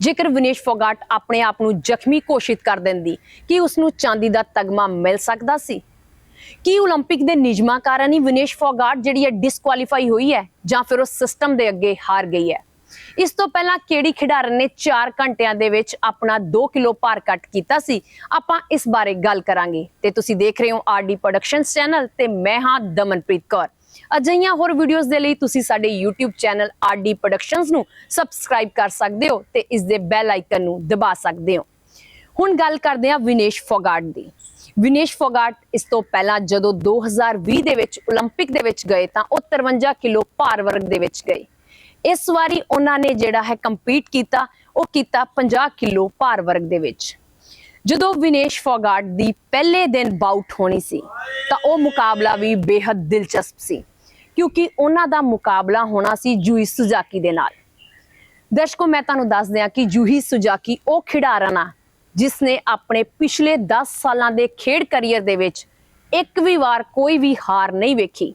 ਜੇਕਰ ਵਿਨੇਸ਼ ਫੋਗਾਟ ਆਪਣੇ ਆਪ ਨੂੰ ਜ਼ਖਮੀ ਘੋਸ਼ਿਤ ਕਰ ਦਿੰਦੀ ਕਿ ਉਸ ਨੂੰ ਚਾਂਦੀ ਦਾ ਤਗਮਾ ਮਿਲ ਸਕਦਾ ਸੀ ਕੀ 올림픽 ਦੇ ਨਿਯਮਾਂ ਕਾਰਨ ਹੀ ਵਿਨੇਸ਼ ਫੋਗਾਟ ਜਿਹੜੀ ਹੈ ਡਿਸਕੁਆਲੀਫਾਈ ਹੋਈ ਹੈ ਜਾਂ ਫਿਰ ਉਹ ਸਿਸਟਮ ਦੇ ਅੱਗੇ ਹਾਰ ਗਈ ਹੈ ਇਸ ਤੋਂ ਪਹਿਲਾਂ ਕਿਹੜੀ ਖਿਡਾਰਨ ਨੇ 4 ਘੰਟਿਆਂ ਦੇ ਵਿੱਚ ਆਪਣਾ 2 ਕਿਲੋ ਭਾਰ ਕੱਟ ਕੀਤਾ ਸੀ ਆਪਾਂ ਇਸ ਬਾਰੇ ਗੱਲ ਕਰਾਂਗੇ ਤੇ ਤੁਸੀਂ ਦੇਖ ਰਹੇ ਹੋ ਆਰਡੀ ਪ੍ਰੋਡਕਸ਼ਨਸ ਚੈਨਲ ਤੇ ਮੈਂ ਹਾਂ ਦਮਨਪ੍ਰੀਤ ਕੌਰ ਅਜਿਹੀਆਂ ਹੋਰ ਵੀਡੀਓਜ਼ ਦੇ ਲਈ ਤੁਸੀਂ ਸਾਡੇ YouTube ਚੈਨਲ ਆਰਡੀ ਪ੍ਰੋਡਕਸ਼ਨਸ ਨੂੰ ਸਬਸਕ੍ਰਾਈਬ ਕਰ ਸਕਦੇ ਹੋ ਤੇ ਇਸ ਦੇ ਬੈਲ ਆਈਕਨ ਨੂੰ ਦਬਾ ਸਕਦੇ ਹੋ ਹੁਣ ਗੱਲ ਕਰਦੇ ਹਾਂ ਵਿਨੇਸ਼ ਫੋਗਾਟ ਦੀ ਵਿਨੇਸ਼ ਫੋਗਾਟ ਇਸ ਤੋਂ ਪਹਿਲਾਂ ਜਦੋਂ 2020 ਦੇ ਵਿੱਚ 올림픽 ਦੇ ਵਿੱਚ ਗਏ ਤਾਂ ਉਹ 53 ਕਿਲੋ ਭਾਰ ਵਰਗ ਦੇ ਵਿੱਚ ਗਏ ਇਸ ਵਾਰੀ ਉਹਨਾਂ ਨੇ ਜਿਹੜਾ ਹੈ ਕੰਪੀਟ ਕੀਤਾ ਉਹ ਕੀਤਾ 50 ਕਿਲੋ ਭਾਰ ਵਰਗ ਦੇ ਵਿੱਚ ਜਦੋਂ ਵਿਨੇਸ਼ ਫੋਗਾਟ ਦੀ ਪਹਿਲੇ ਦਿਨ ਬਾਊਟ ਹੋਣੀ ਸੀ, ਤਾਂ ਉਹ ਮੁਕਾਬਲਾ ਵੀ ਬੇहद ਦਿਲਚਸਪ ਸੀ, ਕਿਉਂਕਿ ਉਹਨਾਂ ਦਾ ਮੁਕਾਬਲਾ ਹੋਣਾ ਸੀ ਜੂਹੀ ਸੁਜ਼ਾਕੀ ਦੇ ਨਾਲ। ਦਰਸ਼ਕੋ, ਮੈਂ ਤੁਹਾਨੂੰ ਦੱਸ ਦਿਆਂ ਕਿ ਜੂਹੀ ਸੁਜ਼ਾਕੀ ਉਹ ਖਿਡਾਰਨ ਆ ਜਿਸ ਨੇ ਆਪਣੇ ਪਿਛਲੇ 10 ਸਾਲਾਂ ਦੇ ਖੇਡ ਕੈਰੀਅਰ ਦੇ ਵਿੱਚ ਇੱਕ ਵੀ ਵਾਰ ਕੋਈ ਵੀ ਹਾਰ ਨਹੀਂ ਵੇਖੀ।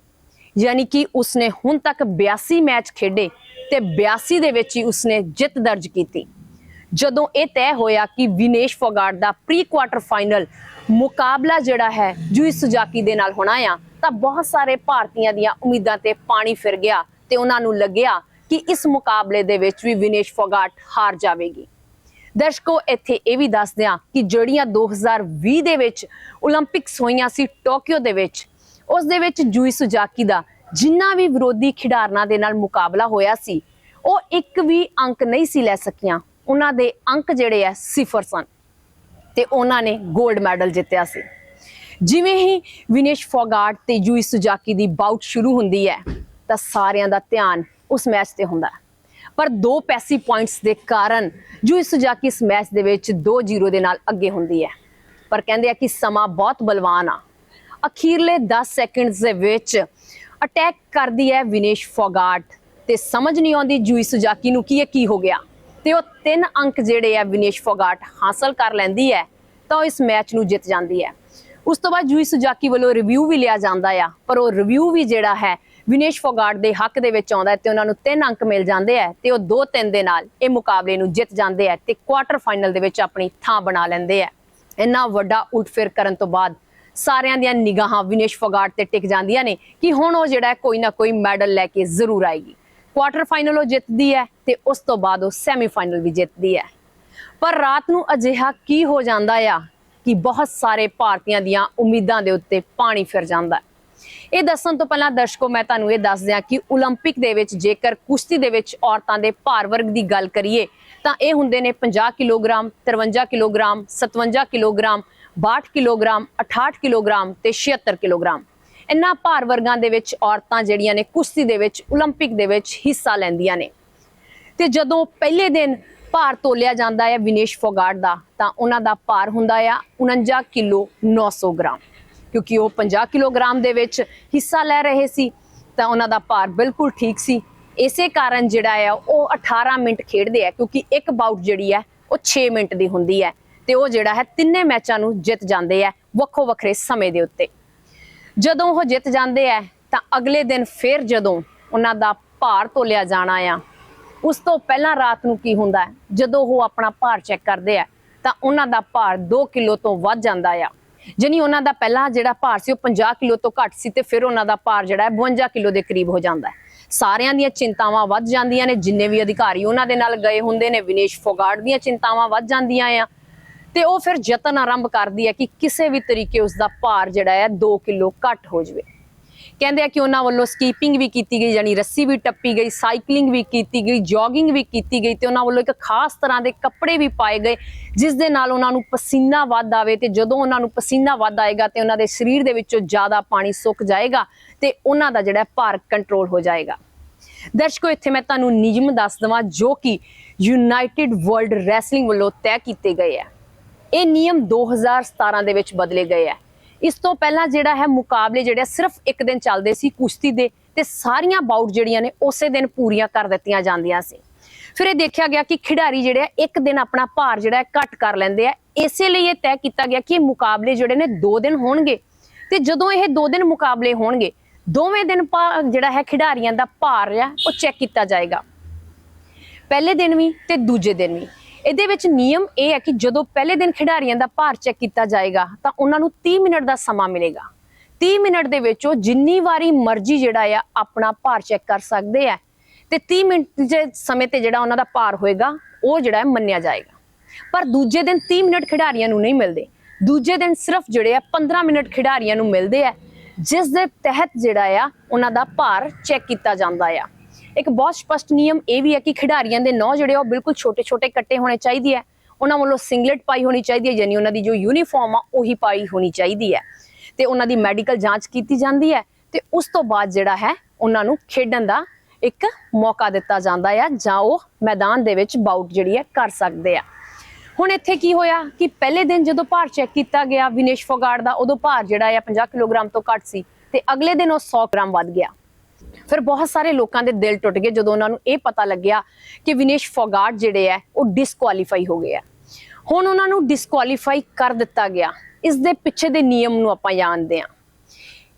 ਯਾਨੀ ਕਿ ਉਸਨੇ ਹੁਣ ਤੱਕ 82 ਮੈਚ ਖੇਡੇ ਤੇ 82 ਦੇ ਵਿੱਚ ਹੀ ਉਸਨੇ ਜਿੱਤ ਦਰਜ ਕੀਤੀ। ਜਦੋਂ ਇਹ ਤੈਅ ਹੋਇਆ ਕਿ ਵਿਨੇਸ਼ ਫੋਗਾਟ ਦਾ ਪ੍ਰੀ ਕੁਆਟਰ ਫਾਈਨਲ ਮੁਕਾਬਲਾ ਜਿਹੜਾ ਹੈ ਜੂਈ ਸੁਜਾਕੀ ਦੇ ਨਾਲ ਹੋਣਾ ਆ, ਤਾਂ ਬਹੁਤ ਸਾਰੇ ਭਾਰਤੀਆਂ ਦੀਆਂ ਉਮੀਦਾਂ ਤੇ ਪਾਣੀ ਫਿਰ ਗਿਆ ਤੇ ਉਹਨਾਂ ਨੂੰ ਲੱਗਿਆ ਕਿ ਇਸ ਮੁਕਾਬਲੇ ਦੇ ਵਿੱਚ ਵੀ ਵਿਨੇਸ਼ ਫੋਗਾਟ ਹਾਰ ਜਾਵੇਗੀ। ਦਰਸ਼ਕੋ, ਇੱਥੇ ਇਹ ਵੀ ਦੱਸ ਦਿਆਂ ਕਿ ਜਿਹੜੀਆਂ 2020 ਦੇ ਵਿੱਚ 올림픽ਸ ਹੋਈਆਂ ਸੀ ਟੋਕੀਓ ਦੇ ਵਿੱਚ, ਉਸ ਦੇ ਵਿੱਚ ਜੂਈ ਸੁਜਾਕੀ ਦਾ ਜਿੰਨਾ ਵੀ ਵਿਰੋਧੀ ਖਿਡਾਰਨਾਂ ਦੇ ਨਾਲ ਮੁਕਾਬਲਾ ਹੋਇਆ ਸੀ, ਉਹ ਇੱਕ ਵੀ ਅੰਕ ਨਹੀਂ ਸੀ ਲੈ ਸਕੀਆਂ। ਉਹਨਾਂ ਦੇ ਅੰਕ ਜਿਹੜੇ ਆ ਸਿਫਰ ਸਨ ਤੇ ਉਹਨਾਂ ਨੇ 골ਡ ਮੈਡਲ ਜਿੱਤਿਆ ਸੀ। ਜਿਵੇਂ ਹੀ ਵਿਨੇਸ਼ ਫੋਗਾਟ ਤੇ ਜੂਈ ਸੁਜ਼ਾਕੀ ਦੀ ਬਾਊਟ ਸ਼ੁਰੂ ਹੁੰਦੀ ਹੈ, ਤਾਂ ਸਾਰਿਆਂ ਦਾ ਧਿਆਨ ਉਸ ਮੈਚ ਤੇ ਹੁੰਦਾ ਪਰ ਦੋ ਪੈਸੀ ਪੁਆਇੰਟਸ ਦੇ ਕਾਰਨ ਜੂਈ ਸੁਜ਼ਾਕੀ ਇਸ ਮੈਚ ਦੇ ਵਿੱਚ 2-0 ਦੇ ਨਾਲ ਅੱਗੇ ਹੁੰਦੀ ਹੈ। ਪਰ ਕਹਿੰਦੇ ਆ ਕਿ ਸਮਾਂ ਬਹੁਤ ਬਲਵਾਨ ਆ। ਅਖੀਰਲੇ 10 ਸੈਕਿੰਡਸ ਦੇ ਵਿੱਚ ਅਟੈਕ ਕਰਦੀ ਹੈ ਵਿਨੇਸ਼ ਫੋਗਾਟ ਤੇ ਸਮਝ ਨਹੀਂ ਆਉਂਦੀ ਜੂਈ ਸੁਜ਼ਾਕੀ ਨੂੰ ਕਿ ਇਹ ਕੀ ਹੋ ਗਿਆ। ਤੇ ਉਹ ਤਿੰਨ ਅੰਕ ਜਿਹੜੇ ਆ ਵਿਨੇਸ਼ ਫੋਗਾਟ ਹਾਸਲ ਕਰ ਲੈਂਦੀ ਹੈ, ਤਾਂ ਉਹ ਇਸ ਮੈਚ ਨੂੰ ਜਿੱਤ ਜਾਂਦੀ ਹੈ। ਉਸ ਤੋਂ ਬਾਅਦ ਜੂਈ ਸੁਜ਼ਾਕੀ ਵੱਲੋਂ ਰਿਵਿਊ ਵੀ ਲਿਆ ਜਾਂਦਾ ਆ, ਪਰ ਉਹ ਰਿਵਿਊ ਵੀ ਜਿਹੜਾ ਹੈ, ਵਿਨੇਸ਼ ਫੋਗਾਟ ਦੇ ਹੱਕ ਦੇ ਵਿੱਚ ਆਉਂਦਾ ਹੈ ਤੇ ਉਹਨਾਂ ਨੂੰ ਤਿੰਨ ਅੰਕ ਮਿਲ ਜਾਂਦੇ ਆ ਤੇ ਉਹ 2-3 ਦੇ ਨਾਲ ਇਹ ਮੁਕਾਬਲੇ ਨੂੰ ਜਿੱਤ ਜਾਂਦੇ ਆ ਤੇ ਕੁਆਟਰ ਫਾਈਨਲ ਦੇ ਵਿੱਚ ਆਪਣੀ ਥਾਂ ਬਣਾ ਲੈਂਦੇ ਆ। ਇੰਨਾ ਵੱਡਾ ਉਲਟਫੇਰ ਕਰਨ ਤੋਂ ਬਾਅਦ ਸਾਰਿਆਂ ਦੀਆਂ ਨਿਗਾਹਾਂ ਵਿਨੇਸ਼ ਫੋਗਾਟ ਤੇ ਟਿਕ ਜਾਂਦੀਆਂ ਨੇ ਕਿ ਹੁਣ ਉਹ ਜਿਹੜਾ ਕੋਈ ਨਾ ਕੋਈ ਮੈਡਲ ਲੈ ਕੇ ਜ਼ਰੂਰ ਆਏਗੀ। ਕੁਆਟਰ ਫਾਈਨਲ ਉਹ ਜਿੱਤਦੀ ਹੈ ਤੇ ਉਸ ਤੋਂ ਬਾਅਦ ਉਹ ਸੈਮੀਫਾਈਨਲ ਵੀ ਜਿੱਤਦੀ ਹੈ ਪਰ ਰਾਤ ਨੂੰ ਅਜਿਹਾ ਕੀ ਹੋ ਜਾਂਦਾ ਆ ਕਿ ਬਹੁਤ ਸਾਰੇ ਭਾਰਤੀਆਂ ਦੀਆਂ ਉਮੀਦਾਂ ਦੇ ਉੱਤੇ ਪਾਣੀ ਫਿਰ ਜਾਂਦਾ ਹੈ ਇਹ ਦੱਸਣ ਤੋਂ ਪਹਿਲਾਂ ਦਰਸ਼ਕੋ ਮੈਂ ਤੁਹਾਨੂੰ ਇਹ ਦੱਸ ਦਿਆਂ ਕਿ 올림픽 ਦੇ ਵਿੱਚ ਜੇਕਰ ਕੁਸ਼ਤੀ ਦੇ ਵਿੱਚ ਔਰਤਾਂ ਦੇ ਭਾਰ ਵਰਗ ਦੀ ਗੱਲ ਕਰੀਏ ਤਾਂ ਇਹ ਹੁੰਦੇ ਨੇ 50 kilogram 53 kilogram 57 kilogram 62 kilogram 68 kilogram ਤੇ 76 ਕਿਲੋਗ੍ਰਾਮ ਇਨ੍ਹਾਂ ਭਾਰ ਵਰਗਾਂ ਦੇ ਵਿੱਚ ਔਰਤਾਂ ਜਿਹੜੀਆਂ ਨੇ ਕੁਸ਼ਤੀ ਦੇ ਵਿੱਚ 올림픽 ਦੇ ਵਿੱਚ ਹਿੱਸਾ ਲੈਂਦੀਆਂ ਨੇ ਤੇ ਜਦੋਂ ਪਹਿਲੇ ਦਿਨ ਭਾਰ ਤੋਲਿਆ ਜਾਂਦਾ ਹੈ ਵਿਨੇਸ਼ ਫੋਗਾਟ ਦਾ ਤਾਂ ਉਹਨਾਂ ਦਾ ਭਾਰ ਹੁੰਦਾ ਆ 49 ਕਿਲੋ 900 ਗ੍ਰਾਮ ਕਿਉਂਕਿ ਉਹ 50 ਕਿਲੋਗ੍ਰਾਮ ਦੇ ਵਿੱਚ ਹਿੱਸਾ ਲੈ ਰਹੇ ਸੀ ਤਾਂ ਉਹਨਾਂ ਦਾ ਭਾਰ ਬਿਲਕੁਲ ਠੀਕ ਸੀ ਇਸੇ ਕਾਰਨ ਜਿਹੜਾ ਆ ਉਹ 18 ਮਿੰਟ ਖੇਡਦੇ ਆ ਕਿਉਂਕਿ ਇੱਕ ਬਾਊਟ ਜਿਹੜੀ ਹੈ ਉਹ 6 ਮਿੰਟ ਦੀ ਹੁੰਦੀ ਹੈ ਤੇ ਉਹ ਜਿਹੜਾ ਹੈ ਤਿੰਨੇ ਮੈਚਾਂ ਨੂੰ ਜਿੱਤ ਜਾਂਦੇ ਆ ਵੱਖੋ ਵੱਖਰੇ ਸਮੇਂ ਦੇ ਉੱਤੇ ਜਦੋਂ ਉਹ ਜਿੱਤ ਜਾਂਦੇ ਆ ਤਾਂ ਅਗਲੇ ਦਿਨ ਫਿਰ ਜਦੋਂ ਉਹਨਾਂ ਦਾ ਭਾਰ ਤੋਲਿਆ ਜਾਣਾ ਆ। ਉਸ ਤੋਂ ਪਹਿਲਾਂ ਰਾਤ ਨੂੰ ਕੀ ਹੁੰਦਾ ਹੈ ਜਦੋਂ ਉਹ ਆਪਣਾ ਭਾਰ ਚੈੱਕ ਕਰਦੇ ਆ ਤਾਂ ਉਹਨਾਂ ਦਾ ਭਾਰ 2 ਕਿਲੋ ਤੋਂ ਵੱਧ ਜਾਂਦਾ ਆ। ਜਾਨੀ ਉਹਨਾਂ ਦਾ ਪਹਿਲਾ ਜਿਹੜਾ ਭਾਰ ਸੀ ਉਹ 50 ਕਿਲੋ ਤੋਂ ਘੱਟ ਸੀ ਤੇ ਫਿਰ ਉਹਨਾਂ ਦਾ ਭਾਰ ਜਿਹੜਾ ਹੈ 52 ਕਿਲੋ ਦੇ ਕਰੀਬ ਹੋ ਜਾਂਦਾ ਹੈ ਸਾਰਿਆਂ ਦੀਆਂ ਚਿੰਤਾਵਾਂ ਵੱਧ ਜਾਂਦੀਆਂ ਨੇ, ਜਿੰਨੇ ਵੀ ਅਧਿਕਾਰੀ ਉਹਨਾਂ ਦੇ ਨਾਲ ਗਏ ਹੁੰਦੇ ਨੇ, ਵਿਨੇਸ਼ ਫੋਗਾਟ ਦੀਆਂ ਚਿੰਤਾਵਾਂ ਵੱਧ ਜਾਂਦੀਆਂ ਆ। ਤੇ ਉਹ ਫਿਰ ਯਤਨ ਆਰੰਭ ਕਰਦੀ ਹੈ ਕਿ ਕਿਸੇ ਵੀ ਤਰੀਕੇ ਉਸ ਦਾ ਭਾਰ ਜਿਹੜਾ ਹੈ 2 ਕਿਲੋ ਘੱਟ ਹੋ ਜਾਵੇ। ਕਹਿੰਦੇ ਆ ਕਿ ਉਹਨਾਂ ਵੱਲੋਂ ਸਕੀਪਿੰਗ ਵੀ ਕੀਤੀ ਗਈ ਯਾਨੀ ਰੱਸੀ ਵੀ ਟੱਪੀ ਗਈ, ਸਾਈਕਲਿੰਗ ਵੀ ਕੀਤੀ ਗਈ, ਜੋਗਿੰਗ ਵੀ ਕੀਤੀ ਗਈ ਤੇ ਉਹਨਾਂ ਵੱਲੋਂ ਇੱਕ ਖਾਸ ਤਰ੍ਹਾਂ ਦੇ ਕੱਪੜੇ ਵੀ ਪਾਏ ਗਏ, ਜਿਸ ਦੇ ਨਾਲ ਉਹਨਾਂ ਨੂੰ ਪਸੀਨਾ ਵੱਧ ਆਵੇ ਤੇ ਜਦੋਂ ਉਹਨਾਂ ਨੂੰ ਪਸੀਨਾ ਵੱਧ ਆਏਗਾ ਤੇ ਉਹਨਾਂ ਦੇ ਸਰੀਰ ਦੇ ਵਿੱਚੋਂ ਜ਼ਿਆਦਾ ਪਾਣੀ ਸੁੱਕ ਜਾਏਗਾ ਤੇ ਉਹਨਾਂ ਦਾ ਜਿਹੜਾ ਭਾਰ ਕੰਟਰੋਲ ਹੋ ਜਾਏਗਾ। ਦਰਸ਼ਕੋ, ਇੱਥੇ ਮੈਂ ਤੁਹਾਨੂੰ ਨਿਯਮ ਦੱਸ ਦਵਾਂ ਜੋ ਕਿ ਯੂਨਾਈਟਿਡ ਵਰਲਡ ਰੈਸਲਿੰਗ ਵੱਲੋਂ ਤੈਅ ਕੀਤੇ ਗਏ ਆ। ਇਹ ਨਿਯਮ 2017 ਦੇ ਵਿੱਚ ਬਦਲੇ ਗਏ ਆ। ਇਸ ਤੋਂ ਪਹਿਲਾਂ ਜਿਹੜਾ ਹੈ ਮੁਕਾਬਲੇ ਜਿਹੜੇ ਸਿਰਫ ਇੱਕ ਦਿਨ ਚੱਲਦੇ ਸੀ ਕੁਸ਼ਤੀ ਦੇ ਤੇ ਸਾਰੀਆਂ ਬਾਊਟ ਜਿਹੜੀਆਂ ਨੇ ਉਸੇ ਦਿਨ ਪੂਰੀਆਂ ਕਰ ਦਿੱਤੀਆਂ ਜਾਂਦੀਆਂ ਸੀ। ਫਿਰ ਇਹ ਦੇਖਿਆ ਗਿਆ ਕਿ ਖਿਡਾਰੀ ਜਿਹੜੇ ਆ ਇੱਕ ਦਿਨ ਆਪਣਾ ਭਾਰ ਜਿਹੜਾ ਘੱਟ ਕਰ ਲੈਂਦੇ ਆ। ਇਸੇ ਲਈ ਇਹ ਤੈਅ ਕੀਤਾ ਗਿਆ ਕਿ ਇਹ ਮੁਕਾਬਲੇ ਜਿਹੜੇ ਨੇ 2 ਦਿਨ ਹੋਣਗੇ ਤੇ ਜਦੋਂ ਇਹ 2 ਦਿਨ ਮੁਕਾਬਲੇ ਹੋਣਗੇ, ਦੋਵੇਂ ਦਿਨ ਭਾ- ਜਿਹੜਾ ਹੈ ਖਿਡਾਰੀਆਂ ਦਾ ਭਾਰ ਆ, ਉਹ ਚੈੱਕ ਕੀਤਾ ਜਾਏਗਾ। ਪਹਿਲੇ ਦਿਨ ਵੀ ਤੇ ਦੂਜੇ ਦਿਨ ਵੀ। ਇਹਦੇ ਵਿੱਚ ਨਿਯਮ ਇਹ ਹੈ ਕਿ ਜਦੋਂ ਪਹਿਲੇ ਦਿਨ ਖਿਡਾਰੀਆਂ ਦਾ ਭਾਰ ਚੈੱਕ ਕੀਤਾ ਜਾਏਗਾ, ਤਾਂ ਉਹਨਾਂ ਨੂੰ 30 ਮਿੰਟ ਦਾ ਸਮਾਂ ਮਿਲੇਗਾ। 30 ਮਿੰਟ ਦੇ ਵਿੱਚ ਉਹ ਜਿੰਨੀ ਵਾਰੀ ਮਰਜ਼ੀ ਜਿਹੜਾ ਆ, ਆਪਣਾ ਭਾਰ ਚੈੱਕ ਕਰ ਸਕਦੇ ਆ। ਤੇ 30 ਮਿੰਟ ਦੇ ਸਮੇਂ ਤੇ ਜਿਹੜਾ ਉਹਨਾਂ ਦਾ ਭਾਰ ਹੋਏਗਾ, ਉਹ ਜਿਹੜਾ ਮੰਨਿਆ ਜਾਏਗਾ। ਪਰ ਦੂਜੇ ਦਿਨ 30 ਮਿੰਟ ਖਿਡਾਰੀਆਂ ਨੂੰ ਨਹੀਂ ਮਿਲਦੇ। ਦੂਜੇ ਦਿਨ ਸਿਰਫ ਜਿਹੜੇ ਆ 15 ਮਿੰਟ ਖਿਡਾਰੀਆਂ ਨੂੰ ਮਿਲਦੇ ਆ, ਜਿਸ ਦੇ ਤਹਿਤ ਜਿਹੜਾ ਆ, ਉਹਨਾਂ ਦਾ ਭਾਰ ਚੈੱਕ ਕੀਤਾ ਜਾਂਦਾ ਆ। ਇੱਕ ਬਹੁਤ ਸਪਸ਼ਟ ਨਿਯਮ ਇਹ ਵੀ ਹੈ ਕਿ ਖਿਡਾਰੀਆਂ ਦੇ ਨੌ ਜਿਹੜੇ ਆ ਉਹ ਬਿਲਕੁਲ ਛੋਟੇ-ਛੋਟੇ ਕੱਟੇ ਹੋਣੇ ਚਾਹੀਦੇ ਆ। ਉਹਨਾਂ ਵੱਲੋਂ ਸਿੰਗਲਟ ਪਾਈ ਹੋਣੀ ਚਾਹੀਦੀ ਹੈ, ਯਾਨੀ ਉਹਨਾਂ ਦੀ ਜੋ ਯੂਨੀਫਾਰਮ ਆ, ਉਹੀ ਪਾਈ ਹੋਣੀ ਚਾਹੀਦੀ ਹੈ। ਤੇ ਉਹਨਾਂ ਦੀ ਮੈਡੀਕਲ ਜਾਂਚ ਕੀਤੀ ਜਾਂਦੀ ਹੈ ਤੇ ਉਸ ਤੋਂ ਬਾਅਦ ਜਿਹੜਾ ਹੈ, ਉਹਨਾਂ ਨੂੰ ਖੇਡਣ ਦਾ ਇੱਕ ਮੌਕਾ ਦਿੱਤਾ ਜਾਂਦਾ ਆ, ਜਾਂ ਉਹ ਮੈਦਾਨ ਦੇ ਵਿੱਚ ਬਾਊਟ ਜਿਹੜੀ ਹੈ ਕਰ ਸਕਦੇ ਆ। ਹੁਣ ਇੱਥੇ ਕੀ ਹੋਇਆ ਕਿ ਪਹਿਲੇ ਦਿਨ ਜਦੋਂ ਭਾਰ ਚੈੱਕ ਕੀਤਾ ਗਿਆ ਵਿਨੇਸ਼ ਫੋਗਾਟ ਦਾ, ਉਦੋਂ ਭਾਰ ਜਿਹੜਾ ਆ 50 ਕਿਲੋਗ੍ਰਾਮ ਤੋਂ ਘੱਟ ਸੀ ਤੇ ਅਗਲੇ ਦਿਨ ਉਹ 100 ਗ੍ਰਾਮ ਵੱਧ ਗਿਆ। ਫਿਰ ਬਹੁਤ ਸਾਰੇ ਲੋਕਾਂ ਦੇ ਦਿਲ ਟੁੱਟ ਗਏ ਜਦੋਂ ਉਹਨਾਂ ਨੂੰ ਇਹ ਪਤਾ ਲੱਗਿਆ ਕਿ ਵਿਨੇਸ਼ ਫੋਗਾਟ ਜਿਹੜੇ ਆ ਉਹ ਡਿਸਕੁਆਲੀਫਾਈ ਹੋ ਗਏ ਆ ਹੁਣ ਉਹਨਾਂ ਨੂੰ ਡਿਸਕੁਆਲੀਫਾਈ ਕਰ ਦਿੱਤਾ ਗਿਆ। ਇਸ ਦੇ ਪਿੱਛੇ ਦੇ ਨਿਯਮ ਨੂੰ ਆਪਾਂ ਜਾਣਦੇ ਹਾਂ।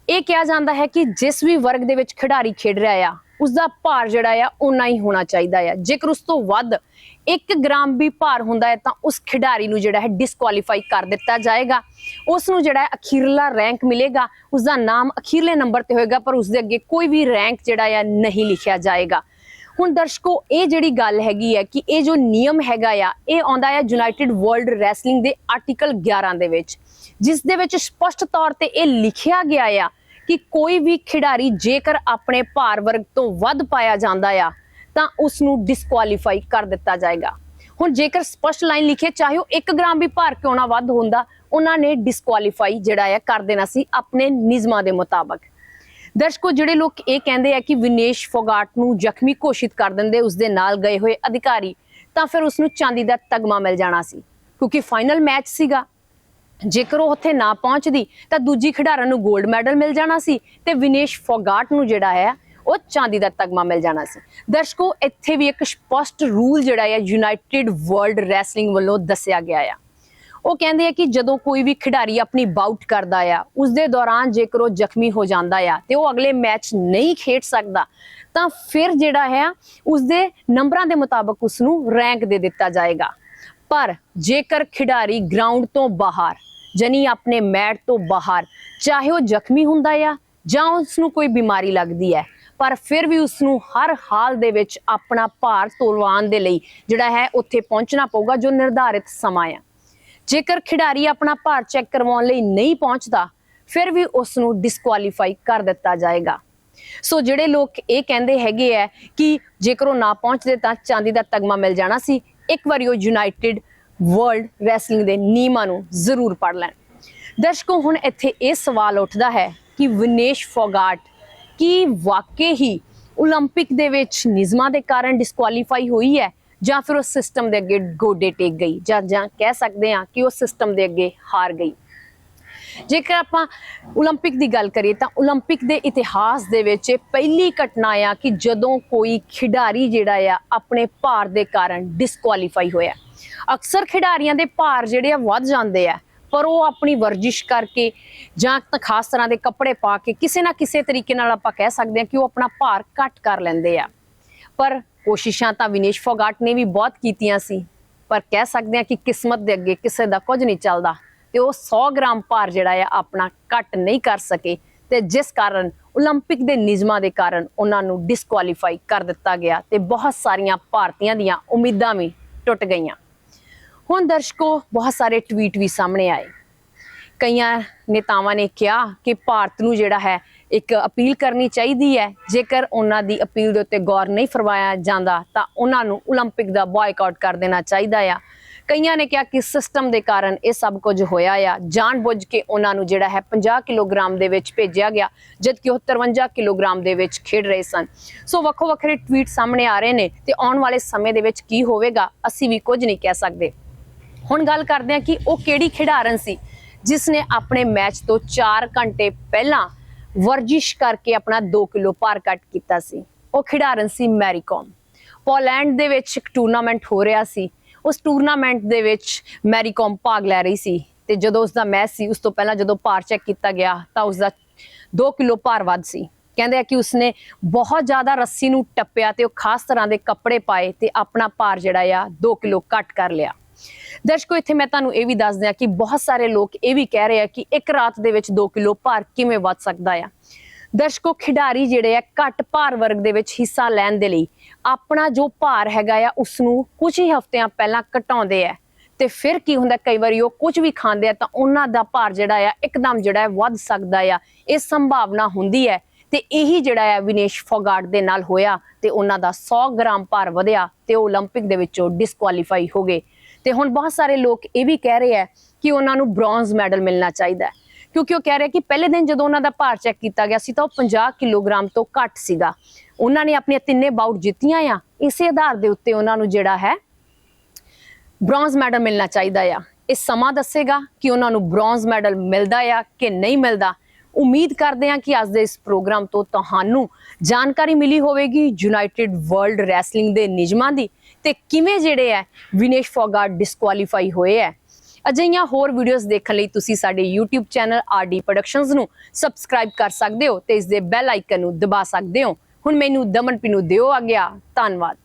ਇਹ ਕਿਹਾ ਜਾਂਦਾ ਹੈ ਕਿ ਜਿਸ ਵੀ ਵਰਗ ਦੇ ਵਿੱਚ ਖਿਡਾਰੀ ਖੇਡ ਰਿਹਾ ਆ ਉਸ ਦਾ ਭਾਰ ਜਿਹੜਾ ਆ ਉਨਾ ਹੀ ਹੋਣਾ ਚਾਹੀਦਾ ਆ। ਜੇਕਰ ਉਸ ਤੋਂ ਵੱਧ 1 ਗ੍ਰਾਮ ਵੀ ਭਾਰ ਹੁੰਦਾ ਹੈ, ਤਾਂ ਉਸ ਖਿਡਾਰੀ ਨੂੰ ਜਿਹੜਾ ਹੈ ਡਿਸਕੁਆਲੀਫਾਈ ਕਰ ਦਿੱਤਾ ਜਾਏਗਾ। ਉਸ ਨੂੰ ਜਿਹੜਾ ਹੈ ਅਖੀਰਲਾ ਰੈਂਕ ਮਿਲੇਗਾ। ਉਸ ਦਾ ਨਾਮ ਅਖੀਰਲੇ ਨੰਬਰ ਤੇ ਹੋਏਗਾ, ਪਰ ਉਸ ਦੇ ਅੱਗੇ ਕੋਈ ਵੀ ਰੈਂਕ ਜਿਹੜਾ ਆ ਨਹੀਂ ਲਿਖਿਆ ਜਾਏਗਾ। ਹੁਣ ਦਰਸ਼ਕੋ, ਇਹ ਜਿਹੜੀ ਗੱਲ ਹੈਗੀ ਹੈ ਕਿ ਇਹ ਜੋ ਨਿਯਮ ਹੈਗਾ ਆ, ਇਹ ਆਉਂਦਾ ਹੈ ਯੂਨਾਈਟਿਡ ਵਰਲਡ ਰੈਸਲਿੰਗ ਦੇ ਆਰਟੀਕਲ 11 ਦੇ ਵਿੱਚ। ਜਿਸ ਦੇ ਵਿੱਚ ਸਪਸ਼ਟ ਤੌਰ ਤੇ ਇਹ ਲਿਖਿਆ ਗਿਆ ਆ ਕਿ ਕੋਈ ਵੀ ਖਿਡਾਰੀ ਜੇਕਰ ਆਪਣੇ ਭਾਰ ਵਰਗ ਤੋਂ ਵੱਧ ਪਾਇਆ ਜਾਂਦਾ ਆ, ਤਾਂ ਉਸ ਨੂੰ ਡਿਸਕੁਆਲੀਫਾਈ ਕਰ ਦਿੱਤਾ ਜਾਏਗਾ। ਹੁਣ ਜੇਕਰ ਸਪਸ਼ਟ ਲਾਈਨ ਲਿਖੇ, ਚਾਹੇ ਉਹ 1 ਗ੍ਰਾਮ ਵੀ ਭਾਰ ਕਿਉਂ ਨਾ ਵੱਧ ਹੁੰਦਾ, ਉਹਨਾਂ ਨੇ ਡਿਸਕੁਆਲੀਫਾਈ ਜਿਹੜਾ ਆ ਕਰ ਦੇਣਾ ਸੀ ਆਪਣੇ ਨਿਯਮਾਂ ਦੇ ਮੁਤਾਬਕ। ਦਰਸ਼ਕੋ, ਜਿਹੜੇ ਲੋਕ ਇਹ ਕਹਿੰਦੇ ਆ ਕਿ ਵਿਨੇਸ਼ ਫੋਗਾਟ ਨੂੰ ਜ਼ਖਮੀ ਘੋਸ਼ਿਤ ਕਰ ਦਿੰਦੇ ਉਸ ਦੇ ਨਾਲ ਗਏ ਹੋਏ ਅਧਿਕਾਰੀ, ਤਾਂ ਫਿਰ ਉਸ ਨੂੰ ਚਾਂਦੀ ਦਾ ਤਗਮਾ ਮਿਲ ਜਾਣਾ ਸੀ, ਕਿਉਂਕਿ ਫਾਈਨਲ ਮੈਚ ਸੀਗਾ। ਜੇਕਰ ਉਹ ਉੱਥੇ ਨਾ ਪਹੁੰਚਦੀ, ਤਾਂ ਦੂਜੀ ਖਿਡਾਰਨ ਨੂੰ 골ਡ ਮੈਡਲ ਮਿਲ ਜਾਣਾ ਸੀ ਤੇ ਵਿਨੇਸ਼ ਫੋਗਾਟ ਨੂੰ ਜਿਹੜਾ ਹੈ, ਉਹ ਚਾਂਦੀ ਦਾ ਤਗਮਾ ਮਿਲ ਜਾਣਾ ਸੀ। ਦਰਸ਼ਕੋ, ਇੱਥੇ ਵੀ ਇੱਕ ਸਪਸ਼ਟ ਰੂਲ ਜਿਹੜਾ ਹੈ ਯੂਨਾਈਟਿਡ ਵਰਲਡ ਰੈਸਲਿੰਗ ਵੱਲੋਂ ਦੱਸਿਆ ਗਿਆ ਆ। ਉਹ ਕਹਿੰਦੇ ਆ ਕਿ ਜਦੋਂ ਕੋਈ ਵੀ ਖਿਡਾਰੀ ਆਪਣੀ ਬਾਊਟ ਕਰਦਾ ਆ ਉਸ ਦੇ ਦੌਰਾਨ ਜੇਕਰ ਉਹ ਜ਼ਖਮੀ ਹੋ ਜਾਂਦਾ ਆ ਤੇ ਉਹ ਅਗਲੇ ਮੈਚ ਨਹੀਂ ਖੇਡ ਸਕਦਾ, ਤਾਂ ਫਿਰ ਜਿਹੜਾ ਹੈ ਉਸ ਦੇ ਨੰਬਰਾਂ ਦੇ ਮੁਤਾਬਕ ਉਸ ਨੂੰ ਰੈਂਕ ਦੇ ਦਿੱਤਾ ਜਾਏਗਾ। ਪਰ ਜੇਕਰ ਖਿਡਾਰੀ ਗਰਾਊਂਡ ਤੋਂ ਬਾਹਰ ਜਨੀ ਆਪਣੇ ਮੈਟ ਤੋਂ ਬਾਹਰ, ਚਾਹੇ ਉਹ ਜ਼ਖਮੀ ਹੁੰਦਾ ਆ ਜਾਂ ਉਸ ਨੂੰ ਕੋਈ ਬਿਮਾਰੀ ਲੱਗਦੀ ਹੈ, ਪਰ ਫਿਰ ਵੀ ਉਸ ਨੂੰ ਹਰ ਹਾਲ ਦੇ ਵਿੱਚ ਆਪਣਾ ਭਾਰ ਤੋਲਵਾਨ ਦੇ ਲਈ ਜਿਹੜਾ ਹੈ ਉੱਥੇ ਪਹੁੰਚਣਾ ਪਊਗਾ ਜੋ ਨਿਰਧਾਰਿਤ ਸਮਾਂ ਆ। ਜੇਕਰ ਖਿਡਾਰੀ ਆਪਣਾ ਭਾਰ ਚੈੱਕ ਕਰਵਾਉਣ ਲਈ ਨਹੀਂ ਪਹੁੰਚਦਾ, ਫਿਰ ਵੀ ਉਸ ਨੂੰ ਡਿਸਕੁਆਲੀਫਾਈ ਕਰ ਦਿੱਤਾ ਜਾਏਗਾ। ਸੋ ਜਿਹੜੇ ਲੋਕ ਇਹ ਕਹਿੰਦੇ ਹੈਗੇ ਆ ਕਿ ਜੇਕਰ ਉਹ ਨਾ ਪਹੁੰਚਦੇ ਤਾਂ ਚਾਂਦੀ ਦਾ ਤਗਮਾ ਮਿਲ ਜਾਣਾ ਸੀ, ਇੱਕ ਵਾਰੀ ਉਹ ਯੂਨਾਈਟਿਡ ਵਰਲਡ ਰੈਸਲਿੰਗ ਦੇ ਨਿਯਮਾਂ ਨੂੰ ਜ਼ਰੂਰ ਪੜ੍ਹ ਲੈਣ ਦਰਸ਼ਕੋ ਹੁਣ ਇੱਥੇ ਇਹ ਸਵਾਲ ਉੱਠਦਾ ਹੈ ਕਿ ਵਿਨੇਸ਼ ਫੋਗਾਟ ਕੀ ਵਾਕਈ ਹੀ 올림픽 ਦੇ ਵਿੱਚ ਨਿਯਮਾਂ ਦੇ ਕਾਰਨ ਡਿਸਕੁਆਲੀਫਾਈ ਹੋਈ ਹੈ ਜਾਂ ਫਿਰ ਉਹ ਸਿਸਟਮ ਦੇ ਅੱਗੇ ਗੋਡੇ ਟੇਕ ਗਈ ਜਾਂ ਜਾਂ ਕਹਿ ਸਕਦੇ ਹਾਂ ਕਿ ਉਹ ਸਿਸਟਮ ਦੇ ਅੱਗੇ ਹਾਰ ਗਈ ਜੇਕਰ ਆਪਾਂ 올림픽 ਦੀ ਗੱਲ ਕਰੀਏ ਤਾਂ 올림픽 ਦੇ ਇਤਿਹਾਸ ਦੇ ਵਿੱਚ ਇਹ ਪਹਿਲੀ ਘਟਨਾ ਆ ਕਿ ਜਦੋਂ ਕੋਈ ਖਿਡਾਰੀ ਜਿਹੜਾ ਆ ਆਪਣੇ ਭਾਰ ਦੇ ਕਾਰਨ ਡਿਸਕੁਆਲੀਫਾਈ ਹੋਇਆ ਅਕਸਰ ਖਿਡਾਰੀਆਂ ਦੇ ਭਾਰ ਜਿਹੜੇ ਆ ਵੱਧ ਜਾਂਦੇ ਆ ਪਰ ਉਹ ਆਪਣੀ ਵਰਜਿਸ਼ ਕਰਕੇ ਜਾਂ ਤਾਂ ਖਾਸ ਤਰ੍ਹਾਂ ਦੇ ਕੱਪੜੇ ਪਾ ਕੇ ਕਿਸੇ ਨਾ ਕਿਸੇ ਤਰੀਕੇ ਨਾਲ ਆਪਾਂ ਕਹਿ ਸਕਦੇ ਹਾਂ ਕਿ ਉਹ ਆਪਣਾ ਭਾਰ ਘੱਟ ਕਰ ਲੈਂਦੇ ਆ ਪਰ ਕੋਸ਼ਿਸ਼ਾਂ ਤਾਂ ਵਿਨੇਸ਼ ਫੋਗਾਟ ਨੇ ਵੀ ਬਹੁਤ ਕੀਤੀਆਂ ਸੀ ਪਰ ਕਹਿ ਸਕਦੇ ਹਾਂ ਕਿ ਕਿਸਮਤ ਦੇ ਅੱਗੇ ਕਿਸੇ ਦਾ ਕੁਝ ਨਹੀਂ ਚੱਲਦਾ ਤੇ ਉਹ 100 ਗ੍ਰਾਮ ਭਾਰ ਜਿਹੜਾ ਆ ਆਪਣਾ ਘੱਟ ਨਹੀਂ ਕਰ ਸਕੇ ਤੇ ਜਿਸ ਕਾਰਨ 올림픽 ਦੇ ਨਿਯਮਾਂ ਦੇ ਕਾਰਨ ਉਹਨਾਂ ਨੂੰ ਡਿਸਕੁਆਲੀਫਾਈ ਕਰ ਦਿੱਤਾ ਗਿਆ ਤੇ ਬਹੁਤ ਸਾਰੀਆਂ ਭਾਰਤੀਆਂ ਦੀਆਂ ਉਮੀਦਾਂ ਵੀ ਟੁੱਟ ਗਈਆਂ ਹੁਣ ਦਰਸ਼ਕੋ ਬਹੁਤ ਸਾਰੇ ਟਵੀਟ ਵੀ ਸਾਹਮਣੇ ਆਏ ਕਈਆਂ ਨੇਤਾਵਾਂ ਨੇ ਕਿਹਾ ਕਿ ਭਾਰਤ ਨੂੰ ਜਿਹੜਾ ਹੈ ਇੱਕ ਅਪੀਲ ਕਰਨੀ ਚਾਹੀਦੀ ਹੈ ਜੇਕਰ ਉਹਨਾਂ ਦੀ ਅਪੀਲ ਦੇ ਉੱਤੇ ਗੌਰ ਨਹੀਂ ਫਰਮਾਇਆ ਜਾਂਦਾ ਤਾਂ ਉਹਨਾਂ ਨੂੰ 올림픽 ਦਾ ਬਾਇਕਾਟ ਕਰ ਦੇਣਾ ਚਾਹੀਦਾ ਆ ਕਈਆਂ ਨੇ ਕਿਹਾ ਕਿ ਸਿਸਟਮ ਦੇ ਕਾਰਨ ਇਹ ਸਭ ਕੁਝ ਹੋਇਆ ਆ ਜਾਣਬੁੱਝ ਕੇ ਉਹਨਾਂ ਨੂੰ ਜਿਹੜਾ ਹੈ 50 ਕਿਲੋਗ੍ਰਾਮ ਦੇ ਵਿੱਚ ਭੇਜਿਆ ਗਿਆ ਜਦਕਿ ਉਹ 53 ਕਿਲੋਗ੍ਰਾਮ ਦੇ ਵਿੱਚ ਖੇਡ ਰਹੇ ਸਨ ਸੋ ਵੱਖੋ ਵੱਖਰੇ ਟਵੀਟ ਸਾਹਮਣੇ ਆ ਰਹੇ ਨੇ ਤੇ ਆਉਣ ਵਾਲੇ ਸਮੇਂ ਦੇ ਵਿੱਚ ਕੀ ਹੋਵੇਗਾ ਅਸੀਂ ਵੀ ਕੁਝ ਨਹੀਂ ਕਹਿ ਸਕਦੇ ਹੁਣ ਗੱਲ ਕਰਦੇ ਹਾਂ ਕਿ ਉਹ ਕਿਹੜੀ ਖਿਡਾਰਨ ਸੀ ਜਿਸ ਨੇ ਆਪਣੇ ਮੈਚ ਤੋਂ 4 ਘੰਟੇ ਪਹਿਲਾਂ ਵਰਜਿਸ਼ ਕਰਕੇ ਆਪਣਾ 2 ਕਿਲੋ ਭਾਰ ਕੱਟ ਕੀਤਾ ਸੀ। ਉਹ ਖਿਡਾਰਨ ਸੀ ਮੈਰੀਕੋਮ। ਪੋਲੈਂਡ ਦੇ ਵਿੱਚ ਇੱਕ ਟੂਰਨਾਮੈਂਟ ਹੋ ਰਿਹਾ ਸੀ। ਉਸ ਟੂਰਨਾਮੈਂਟ ਦੇ ਵਿੱਚ ਮੈਰੀਕੋਮ ਭਾਗ ਲੈ ਰਹੀ ਸੀ ਤੇ ਜਦੋਂ ਉਸ ਦਾ ਮੈਚ ਸੀ, ਉਸ ਤੋਂ ਪਹਿਲਾਂ ਜਦੋਂ ਭਾਰ ਚੈੱਕ ਕੀਤਾ ਗਿਆ ਤਾਂ ਉਸ ਦਾ 2 ਕਿਲੋ ਭਾਰ ਵੱਧ ਸੀ। ਕਹਿੰਦੇ ਆ ਕਿ ਉਸਨੇ ਬਹੁਤ ਜ਼ਿਆਦਾ ਰੱਸੀ ਨੂੰ ਟੱਪਿਆ ਤੇ ਉਹ ਖਾਸ ਤਰ੍ਹਾਂ ਦੇ ਕੱਪੜੇ ਪਾਏ ਤੇ ਆਪਣਾ ਭਾਰ ਜਿਹੜਾ ਆ 2 ਕਿਲੋ ਘੱਟ ਕਰ ਲਿਆ। ਦਰਸ਼ਕੋ ਇੱਥੇ ਮੈਂ ਤੁਹਾਨੂੰ ਇਹ ਵੀ ਦੱਸ ਦਿਆਂ ਕਿ ਬਹੁਤ ਸਾਰੇ ਲੋਕ ਇਹ ਵੀ ਕਹਿ ਰਹੇ ਆ ਕਿ ਇੱਕ ਰਾਤ ਦੇ ਵਿੱਚ 2 ਕਿਲੋ ਭਾਰ ਕਿਵੇਂ ਵੱਧ ਸਕਦਾ ਆ ਦਰਸ਼ਕੋ ਖਿਡਾਰੀ ਜਿਹੜੇ ਆ ਘੱਟ ਭਾਰ ਵਰਗ ਦੇ ਵਿੱਚ ਹਿੱਸਾ ਲੈਣ ਦੇ ਲਈ ਆਪਣਾ ਜੋ ਭਾਰ ਹੈਗਾ ਆ ਉਸ ਨੂੰ ਕੁਝ ਹੀ ਹਫ਼ਤਿਆਂ ਪਹਿਲਾਂ ਘਟਾਉਂਦੇ ਆ ਤੇ ਫਿਰ ਕੀ ਹੁੰਦਾ ਕਈ ਵਾਰੀ ਉਹ ਕੁਝ ਵੀ ਖਾਂਦੇ ਆ ਤਾਂ ਉਹਨਾਂ ਦਾ ਭਾਰ ਜਿਹੜਾ ਆ ਇੱਕਦਮ ਜਿਹੜਾ ਹੈ ਵੱਧ ਸਕਦਾ ਆ ਇਹ ਸੰਭਾਵਨਾ ਹੁੰਦੀ ਹੈ ਤੇ ਇਹੀ ਜਿਹੜਾ ਆ ਵਿਨੇਸ਼ ਫੋਗਾਟ ਦੇ ਨਾਲ ਹੋਇਆ ਤੇ ਉਹਨਾਂ ਦਾ 100 ਗ੍ਰਾਮ ਭਾਰ ਵਧਿਆ ਤੇ ਉਹ 올림픽 ਦੇ ਵਿੱਚੋਂ ਡਿਸਕੁਆਲੀਫਾਈ ਹੋ ਗਏ ਤੇ ਹੁਣ ਬਹੁਤ ਸਾਰੇ ਲੋਕ ਇਹ ਵੀ ਕਹਿ ਰਹੇ ਆ ਕਿ ਉਹਨਾਂ ਨੂੰ ਬ੍ਰੌਂਜ਼ ਮੈਡਲ ਮਿਲਣਾ ਚਾਹੀਦਾ ਹੈ। ਕਿਉਂਕਿ ਉਹ ਕਹਿ ਰਹੇ ਕਿ ਪਹਿਲੇ ਦਿਨ ਜਦੋਂ ਉਹਨਾਂ ਦਾ ਭਾਰ ਚੈੱਕ ਕੀਤਾ ਗਿਆ ਸੀ ਤਾਂ ਉਹ 50 ਕਿਲੋਗ੍ਰਾਮ ਤੋਂ ਘੱਟ ਸੀਗਾ। ਉਹਨਾਂ ਨੇ ਆਪਣੀਆਂ ਤਿੰਨੇ ਬਾਊਟ ਜਿੱਤੀਆਂ ਆ। ਇਸੇ ਆਧਾਰ ਦੇ ਉੱਤੇ ਉਹਨਾਂ ਨੂੰ ਜਿਹੜਾ ਹੈ ਬ੍ਰੌਂਜ਼ ਮੈਡਲ ਮਿਲਣਾ ਚਾਹੀਦਾ ਆ। ਇਹ ਸਮਾਂ ਦੱਸੇਗਾ ਕਿ ਉਹਨਾਂ ਨੂੰ ਬ੍ਰੌਂਜ਼ ਮੈਡਲ ਮਿਲਦਾ ਆ ਕਿ ਨਹੀਂ ਮਿਲਦਾ। ਉਮੀਦ ਕਰਦੇ ਹਾਂ ਕਿ ਅੱਜ ਦੇ ਇਸ ਪ੍ਰੋਗਰਾਮ ਤੋਂ ਤੁਹਾਨੂੰ ਜਾਣਕਾਰੀ ਮਿਲੀ ਹੋਵੇਗੀ ਯੂਨਾਈਟਿਡ ਵਰਲਡ ਰੈਸਲਿੰਗ ਦੇ ਨਿਯਮਾਂ ਦੀ ਤੇ ਕਿਵੇਂ ਜਿਹੜੇ ਹੈ ਵਿਨੇਸ਼ ਫੋਗਾਟ ਡਿਸਕੁਆਲੀਫਾਈ ਹੋਏ ਹੈ। ਅਜਿਹੀਆਂ ਹੋਰ ਵੀਡੀਓਜ਼ ਦੇਖਣ ਲਈ ਤੁਸੀਂ ਸਾਡੇ YouTube ਚੈਨਲ RD Productions ਨੂੰ ਸਬਸਕ੍ਰਾਈਬ ਕਰ ਸਕਦੇ ਹੋ ਤੇ ਇਸ ਦੇ ਬੈਲ ਆਈਕਨ ਨੂੰ ਦਬਾ ਸਕਦੇ ਹੋ। ਹੁਣ ਮੈਨੂੰ ਦਮਨ ਪਿੰਨੂ ਦਿਓ ਆ ਗਿਆ ਧੰਨਵਾਦ।